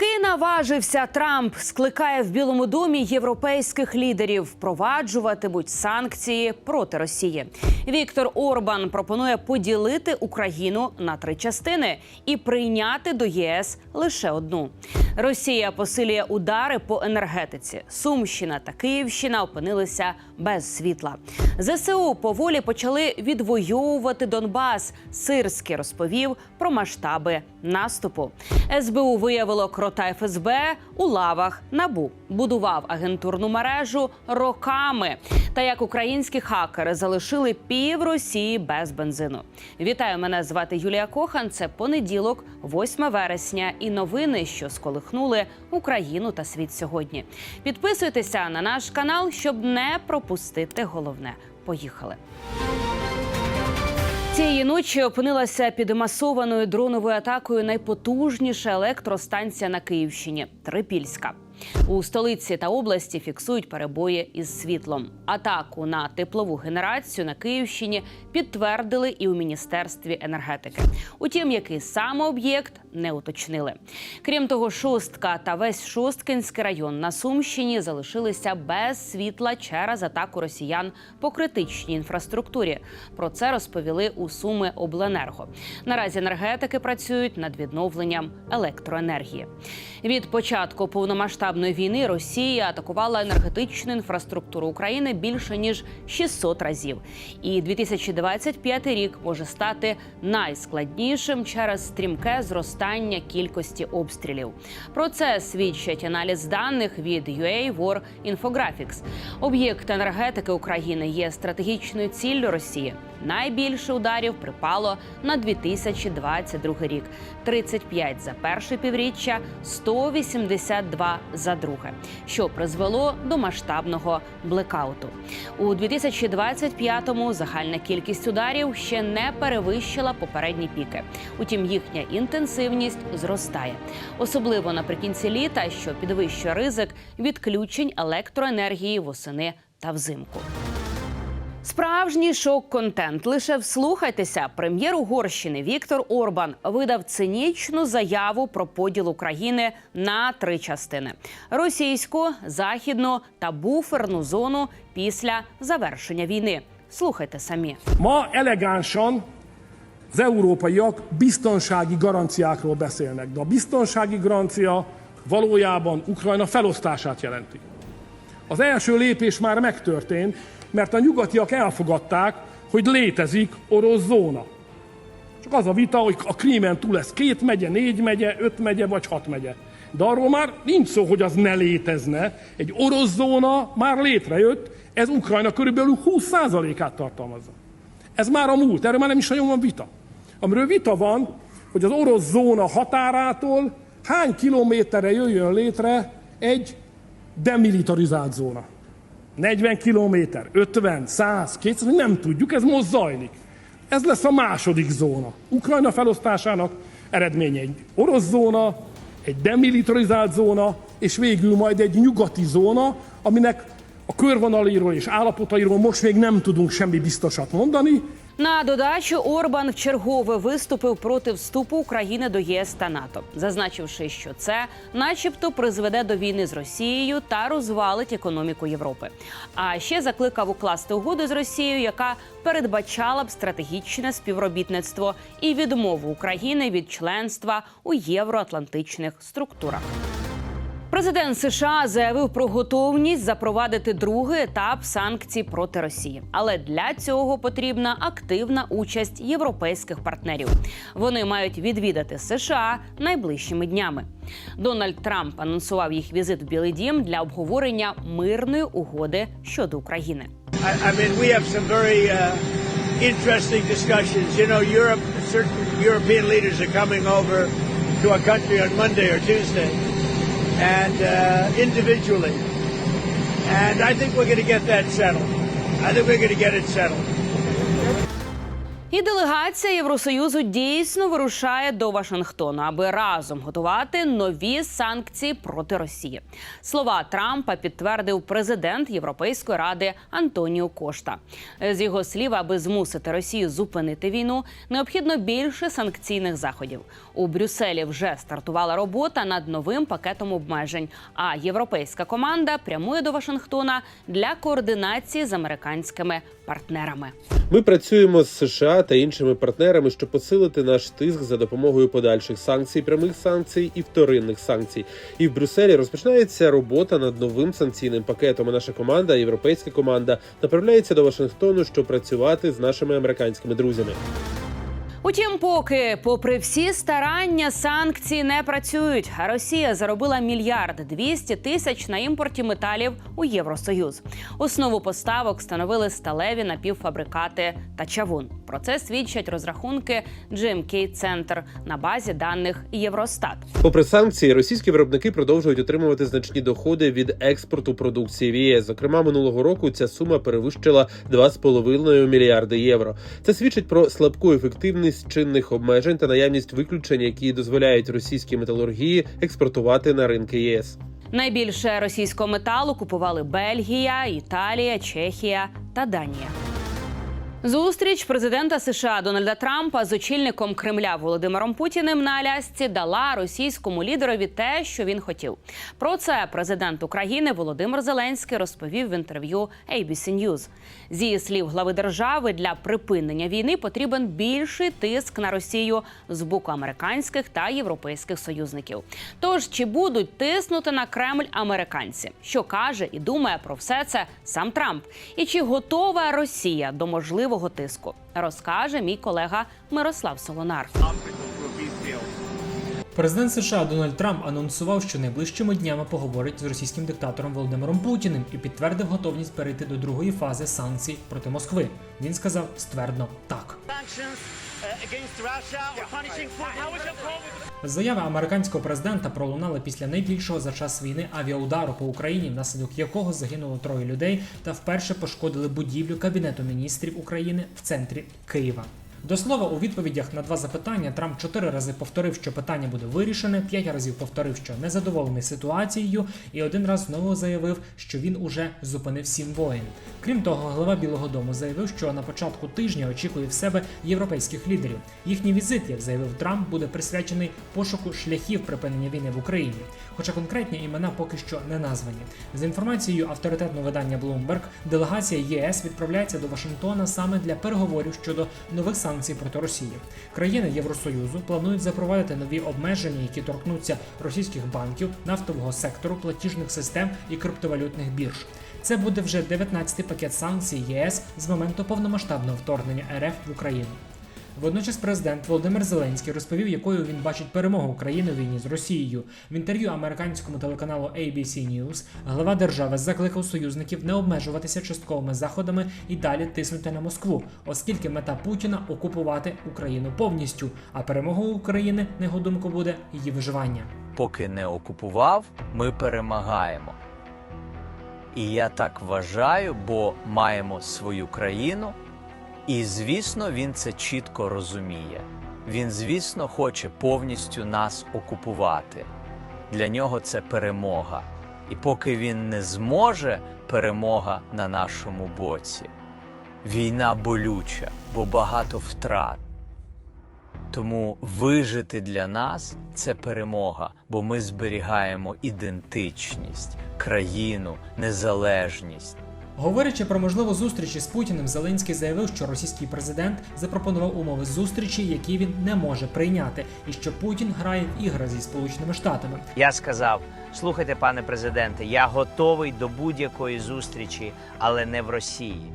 Таки наважився Трамп, скликає в Білому домі європейських лідерів, впроваджуватимуть санкції проти Росії. Віктор Орбан пропонує поділити Україну на три частини і прийняти до ЄС лише одну. Росія посилює удари по енергетиці. Сумщина та Київщина опинилися без світла. ЗСУ поволі почали відвоювати Донбас. Сирський розповів про масштаби наступу. СБУ виявило крота ФСБ у лавах набу, будував агентурну мережу роками. Та як українські хакери залишили пів Росії без бензину. Вітаю, мене звати Юлія Кохан. Це понеділок, 8 вересня, і новини, що сколихнули Україну та світ сьогодні. Підписуйтеся на наш канал, щоб не пропустити головне. Поїхали. Цієї ночі опинилася під масованою дроновою атакою найпотужніша електростанція на Київщині Трипільська. У столиці та області фіксують перебої із світлом. Атаку на теплову генерацію на Київщині підтвердили і у міністерстві енергетики. Утім, який саме об'єкт не уточнили. Крім того, шостка та весь Шосткинський район на Сумщині залишилися без світла через атаку росіян по критичній інфраструктурі. Про це розповіли у Суми Обленерго. Наразі енергетики працюють над відновленням електроенергії. Від початку повномасштабної війни Росія атакувала енергетичну інфраструктуру України більше ніж 600 разів. І 2025 рік може стати найскладнішим через стрімке зростання кількості обстрілів. Про це свідчить аналіз даних від UA War Infographics. Об'єкт енергетики України є стратегічною ціллю Росії. Найбільше ударів припало на 2022 рік 35 за перше півріччя, 182 за друге, що призвело до масштабного блекауту. У 2025-му загальна кількість ударів ще не перевищила попередні піки. Утім, їхня інтенсивність зростає, особливо наприкінці літа, що підвищує ризик відключень електроенергії восени та взимку. Справжній шок-контент. Лише вслухайтеся. Прем'єр Угорщини Віктор Орбан видав цинічну заяву про поділ України на три частини: російську, західну та буферну зону після завершення війни. Слухайте самі. Ma elegánsan az európaiak biztonsági garanciákról beszélnek, de a biztonsági garancia valójában Ukrajna felosztását. Az első lépés már megtörtént, mert a nyugatiak elfogadták, hogy létezik orosz zóna. Csak az a vita, hogy a Krímen túl lesz két megye, négy megye, öt megye vagy hat megye. De arról már nincs szó, hogy az ne létezne. Egy orosz zóna már létrejött, ez Ukrajna körülbelül 20%-át tartalmazza. Ez már a múlt, erről már nem is nagyon van vita. Amiről vita van, hogy az orosz zóna határától hány kilométerre jöjjön létre egy demilitarizált zóna. 40 kilométer, 50, 100, 200, nem tudjuk, ez most zajlik. Ez lesz a második zóna. Ukrajna felosztásának eredménye egy orosz zóna, egy demilitarizált zóna, és végül majd egy nyugati zóna, aminek a körvonalairól és állapotairól most még nem tudunk semmi biztosat mondani, На додачу Орбан вчергове виступив проти вступу України до ЄС та НАТО, зазначивши, що це, начебто, призведе до війни з Росією та розвалить економіку Європи. А ще закликав укласти угоду з Росією, яка передбачала б стратегічне співробітництво і відмову України від членства у євроатлантичних структурах. Президент США заявив про готовність запровадити другий етап санкцій проти Росії, але для цього потрібна активна участь європейських партнерів. Вони мають відвідати США найближчими днями. Дональд Трамп анонсував їх візит в Білий Дім для обговорення мирної угоди щодо України. I, mean, we have some very uh, and uh, individually. And I think we're going to get that settled. I think we're going to get it settled. І делегація Євросоюзу дійсно вирушає до Вашингтону, аби разом готувати нові санкції проти Росії. Слова Трампа підтвердив президент Європейської ради Антоніо Кошта. З його слів, аби змусити Росію зупинити війну, необхідно більше санкційних заходів. У Брюсселі вже стартувала робота над новим пакетом обмежень. А європейська команда прямує до Вашингтона для координації з американськими партнерами. Ми працюємо з США та іншими партнерами, щоб посилити наш тиск за допомогою подальших санкцій, прямих санкцій і вторинних санкцій. І в Брюсселі розпочинається робота над новим санкційним пакетом. Наша команда, європейська команда, направляється до Вашингтону, щоб працювати з нашими американськими друзями. Утім, поки, попри всі старання, санкції не працюють. А Росія заробила мільярд 200 тисяч на імпорті металів у Євросоюз. Основу поставок становили сталеві напівфабрикати та чавун. Про це свідчать розрахунки GMK Центр на базі даних Євростат. Попри санкції, російські виробники продовжують отримувати значні доходи від експорту продукції в ЄС. Зокрема, минулого року ця сума перевищила 2,5 мільярди євро. Це свідчить про слабку ефективність чинних обмежень та наявність виключень, які дозволяють російській металургії експортувати на ринки ЄС. Найбільше російського металу купували Бельгія, Італія, Чехія та Данія. Зустріч президента США Дональда Трампа з очільником Кремля Володимиром Путіним на Алясці дала російському лідерові те, що він хотів. Про це президент України Володимир Зеленський розповів в інтерв'ю ABC News. Зі слів глави держави для припинення війни потрібен більший тиск на Росію з боку американських та європейських союзників. Тож чи будуть тиснути на Кремль американці? Що каже і думає про все це сам Трамп? І чи готова Росія до можливого тиску? Розкаже мій колега Мирослав Солонар. Президент США Дональд Трамп анонсував, що найближчими днями поговорить з російським диктатором Володимиром Путіним і підтвердив готовність перейти до другої фази санкцій проти Москви. Він сказав ствердно так. Заяви американського президента пролунали після найбільшого за час війни авіаудару по Україні, внаслідок якого загинуло троє людей та вперше пошкодили будівлю кабінету міністрів України в центрі Києва. До слова, у відповідях на два запитання Трамп чотири рази повторив, що питання буде вирішене, п'ять разів повторив, що незадоволений ситуацією, і один раз знову заявив, що він уже зупинив сім воїн. Крім того, глава Білого Дому заявив, що на початку тижня очікує в себе європейських лідерів. Їхній візит, як заявив Трамп, буде присвячений пошуку шляхів припинення війни в Україні. Хоча конкретні імена поки що не названі. За інформацією авторитетного видання Bloomberg, делегація ЄС відправляється до Вашингтона саме для переговорів щодо нових санкцій проти Росії. Країни Євросоюзу планують запровадити нові обмеження, які торкнуться російських банків, нафтового сектору, платіжних систем і криптовалютних бірж. Це буде вже 19-й пакет санкцій ЄС з моменту повномасштабного вторгнення РФ в Україну. Водночас президент Володимир Зеленський розповів, якою він бачить перемогу України у війні з Росією. В інтерв'ю американському телеканалу ABC News глава держави закликав союзників не обмежуватися частковими заходами і далі тиснути на Москву, оскільки мета Путіна окупувати Україну повністю. А перемогою України, на його думку, буде її виживання. поки не окупував, ми перемагаємо. І я так вважаю, бо маємо свою країну, і звісно, він це чітко розуміє. Він, звісно, хоче повністю нас окупувати. Для нього це перемога. І поки він не зможе, перемога на нашому боці. Війна болюча, бо багато втрат. Тому вижити для нас це перемога, бо ми зберігаємо ідентичність, країну, незалежність. Говорячи про можливу зустріч із Путіним, Зеленський заявив, що російський президент запропонував умови зустрічі, які він не може прийняти, і що Путін грає в ігри зі Сполученими Штатами. Я сказав: слухайте, пане президенте, я готовий до будь-якої зустрічі, але не в Росії.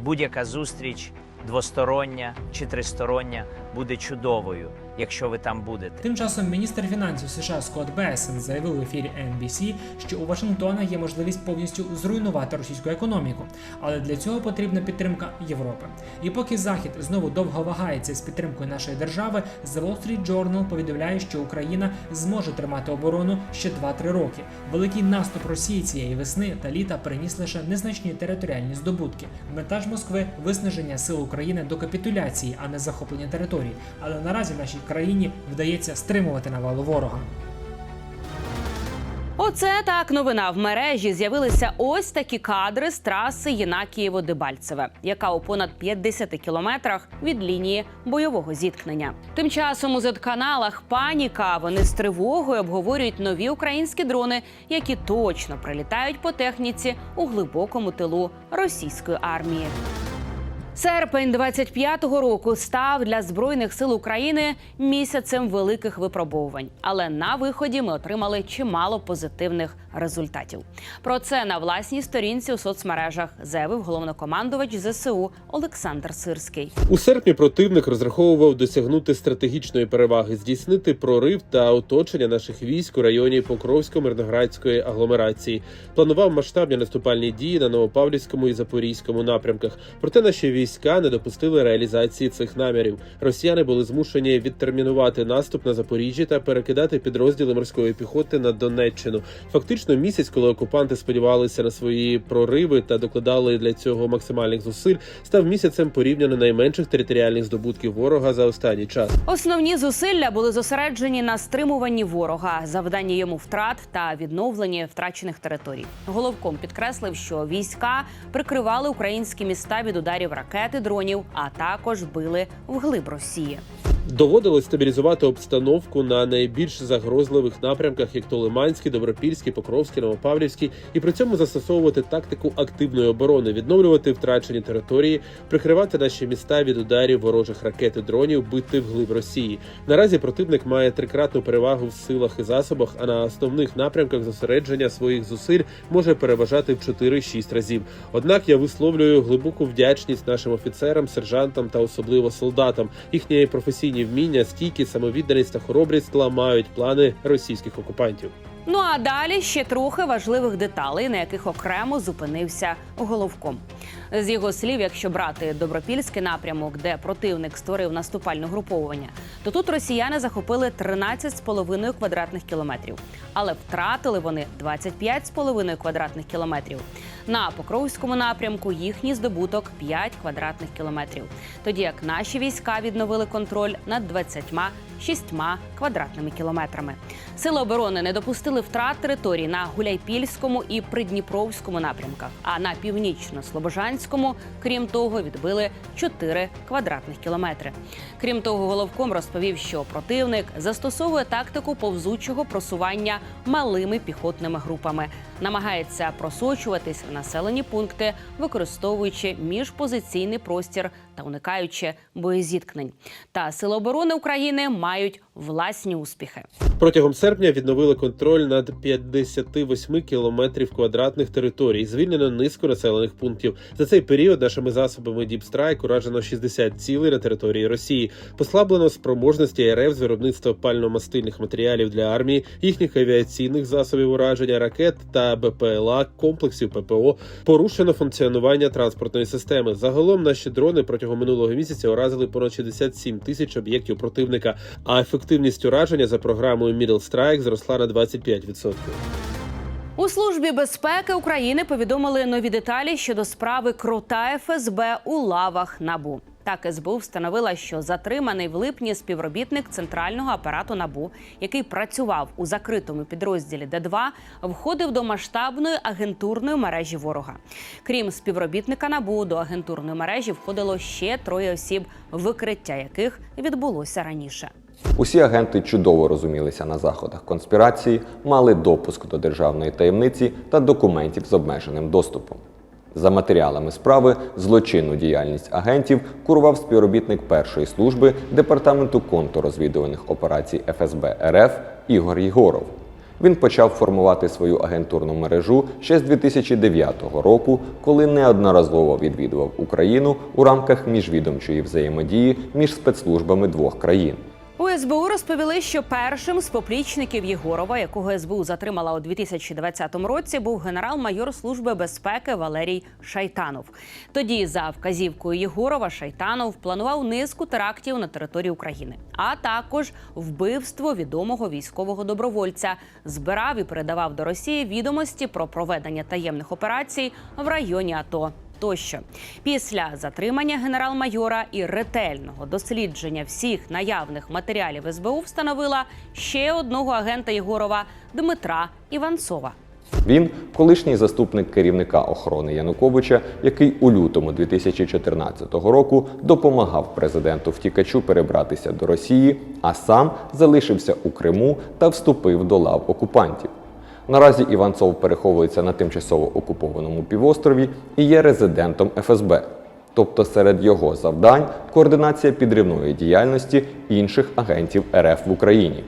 Будь-яка зустріч двостороння чи тристороння буде чудовою якщо ви там будете. Тим часом міністр фінансів США Скотт Бесен заявив в ефірі NBC, що у Вашингтона є можливість повністю зруйнувати російську економіку, але для цього потрібна підтримка Європи. І поки Захід знову довго вагається з підтримкою нашої держави, The Wall Street Journal повідомляє, що Україна зможе тримати оборону ще 2-3 роки. Великий наступ Росії цієї весни та літа приніс лише незначні територіальні здобутки. Мета ж Москви виснаження сил України до капітуляції, а не захоплення територій. Але наразі нашій країні вдається стримувати навалу ворога. Оце так новина в мережі. З'явилися ось такі кадри з траси Єнакієво-Дебальцеве, яка у понад 50 кілометрах від лінії бойового зіткнення. Тим часом у Z-каналах паніка. Вони з тривогою обговорюють нові українські дрони, які точно прилітають по техніці у глибокому тилу російської армії. Серпень 25-го року став для збройних сил України місяцем великих випробовувань. Але на виході ми отримали чимало позитивних результатів. Про це на власній сторінці у соцмережах заявив головнокомандувач ЗСУ Олександр Сирський. У серпні противник розраховував досягнути стратегічної переваги, здійснити прорив та оточення наших військ у районі Покровсько-Мирноградської агломерації. Планував масштабні наступальні дії на Новопавлівському і Запорізькому напрямках. Проте наші війська не допустили реалізації цих намірів. Росіяни були змушені відтермінувати наступ на Запоріжжя та перекидати підрозділи морської піхоти на Донеччину. Фактично місяць, коли окупанти сподівалися на свої прориви та докладали для цього максимальних зусиль, став місяцем порівняно найменших територіальних здобутків ворога за останній час. Основні зусилля були зосереджені на стримуванні ворога, завданні йому втрат та відновленні втрачених територій. Головком підкреслив, що війська прикривали українські міста від ударів ракети, дронів, а також били вглиб Росії. Доводилось стабілізувати обстановку на найбільш загрозливих напрямках, як то Лиманський, Добропільський, Покровський, Новопавлівський, і при цьому застосовувати тактику активної оборони, відновлювати втрачені території, прикривати наші міста від ударів ворожих ракет і дронів, бити вглиб Росії. Наразі противник має трикратну перевагу в силах і засобах, а на основних напрямках зосередження своїх зусиль може переважати в 4-6 разів. Однак я висловлюю глибоку вдячність нашим офіцерам, сержантам та особливо солдатам. Їхні професійні вміння, стійкість, самовідданість та хоробрість ламають плани російських окупантів. Ну а далі ще трохи важливих деталей, на яких окремо зупинився головком. З його слів, якщо брати добропільський напрямок, де противник створив наступальне груповування, то тут росіяни захопили 13,5 квадратних кілометрів, але втратили вони 25,5 квадратних кілометрів. На Покровському напрямку їхній здобуток 5 квадратних кілометрів. Тоді як наші війська відновили контроль над 26 квадратними кілометрами. Сили оборони не допустили втрат територій на Гуляйпільському і Придніпровському напрямках, а на північно-слобожанському, крім того, відбили 4 квадратних кілометри. Крім того, головком розповів, що противник застосовує тактику повзучого просування малими піхотними групами, намагається просочуватись в населені пункти, використовуючи міжпозиційний простір та уникаючи боєзіткнень. Та сили оборони України мають власні успіхи. Протягом серпня відновили контроль над 58 кілометрів квадратних територій. Звільнено низку населених пунктів. За цей період нашими засобами Strike уражено 60 цілей на території Росії. Послаблено спроможності РФ з виробництва пально-мастильних матеріалів для армії, їхніх авіаційних засобів ураження ракет та БПЛА, комплексів ППО. Порушено функціонування транспортної системи. Загалом наші дрони протягом минулого місяця уразили понад 67 тисяч об'єктів противника. А ефективність ураження за програмою Middle Strike зросла на 25%. У службі безпеки України повідомили нові деталі щодо справи крота ФСБ у лавах набу. Так СБУ встановила, що затриманий в липні співробітник центрального апарату набу, який працював у закритому підрозділі Д2, входив до масштабної агентурної мережі ворога. Крім співробітника набу, до агентурної мережі входило ще троє осіб, викриття яких відбулося раніше. Усі агенти чудово розумілися на заходах конспірації, мали допуск до державної таємниці та документів з обмеженим доступом. За матеріалами справи злочинну діяльність агентів курував співробітник першої служби департаменту контррозвідувальних операцій ФСБ РФ Ігор Єгоров. Він почав формувати свою агентурну мережу ще з 2009 року, коли неодноразово відвідував Україну у рамках міжвідомчої взаємодії між спецслужбами двох країн. У СБУ розповіли, що першим з поплічників Єгорова, якого СБУ затримала у 2020 році, був генерал-майор служби безпеки Валерій Шайтанов. Тоді, за вказівкою Єгорова, Шайтанов планував низку терактів на території України, а також вбивство відомого військового добровольця, збирав і передавав до Росії відомості про проведення таємних операцій в районі АТО тощо. Після затримання генерал-майора і ретельного дослідження всіх наявних матеріалів СБУ встановила ще одного агента Єгорова Дмитра Іванцова. Він колишній заступник керівника охорони Януковича, який у лютому 2014 року допомагав президенту втікачу перебратися до Росії, а сам залишився у Криму та вступив до лав окупантів. Наразі Іванцов переховується на тимчасово окупованому півострові і є резидентом ФСБ. Тобто серед його завдань координація підривної діяльності інших агентів РФ в Україні.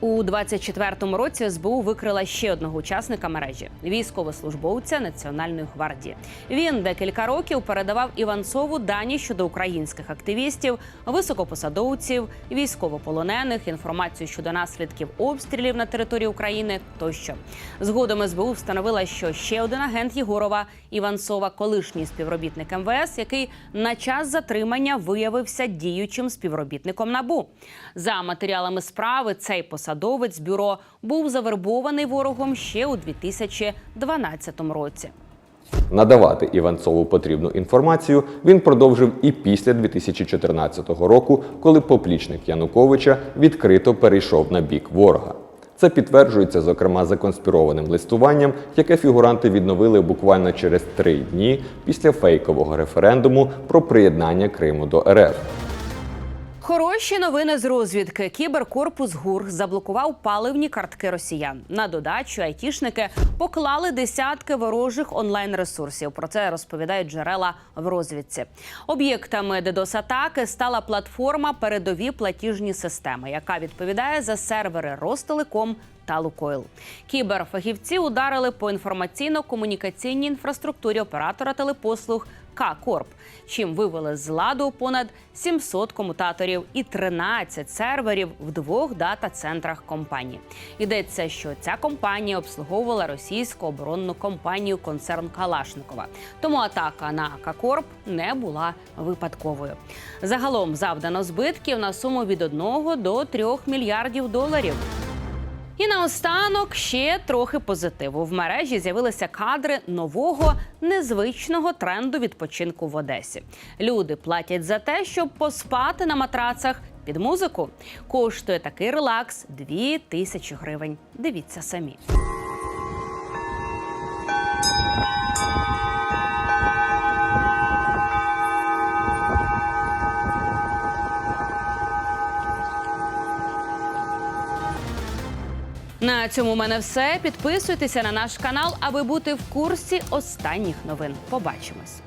У 24-му році СБУ викрила ще одного учасника мережі військовослужбовця Національної гвардії. Він декілька років передавав Іванцову дані щодо українських активістів, високопосадовців, військовополонених, інформацію щодо наслідків обстрілів на території України тощо. Згодом СБУ встановила, що ще один агент Єгорова Іванцова, колишній співробітник МВС, який на час затримання виявився діючим співробітником НАБУ. За матеріалами справи цей посадовець бюро був завербований ворогом ще у 2012 році. Надавати Іванцову потрібну інформацію він продовжив і після 2014 року, коли поплічник Януковича відкрито перейшов на бік ворога. Це підтверджується, зокрема, законспірованим листуванням, яке фігуранти відновили буквально через три дні після фейкового референдуму про приєднання Криму до РФ. Хороші новини з розвідки. Кіберкорпус ГУР заблокував паливні картки росіян. На додачу айтішники поклали десятки ворожих онлайн-ресурсів. Про це розповідають джерела в розвідці. Об'єктами DDoS-атаки стала платформа передові платіжні системи, яка відповідає за сервери Ростелеком та Лукойл. Кіберфахівці ударили по інформаційно-комунікаційній інфраструктурі оператора телепослуг К-Корп, чим вивели з ладу понад 700 комутаторів і 13 серверів в двох дата-центрах компанії. Йдеться, що ця компанія обслуговувала російську оборонну компанію концерн Калашникова. Тому атака на К-Корп не була випадковою. Загалом завдано збитків на суму від 1 до 3 мільярдів доларів. І наостанок ще трохи позитиву. В мережі з'явилися кадри нового незвичного тренду відпочинку в Одесі. Люди платять за те, щоб поспати на матрацах під музику. Коштує такий релакс 2 тисячі гривень. Дивіться самі. На цьому в мене все. Підписуйтеся на наш канал, аби бути в курсі останніх новин. Побачимось.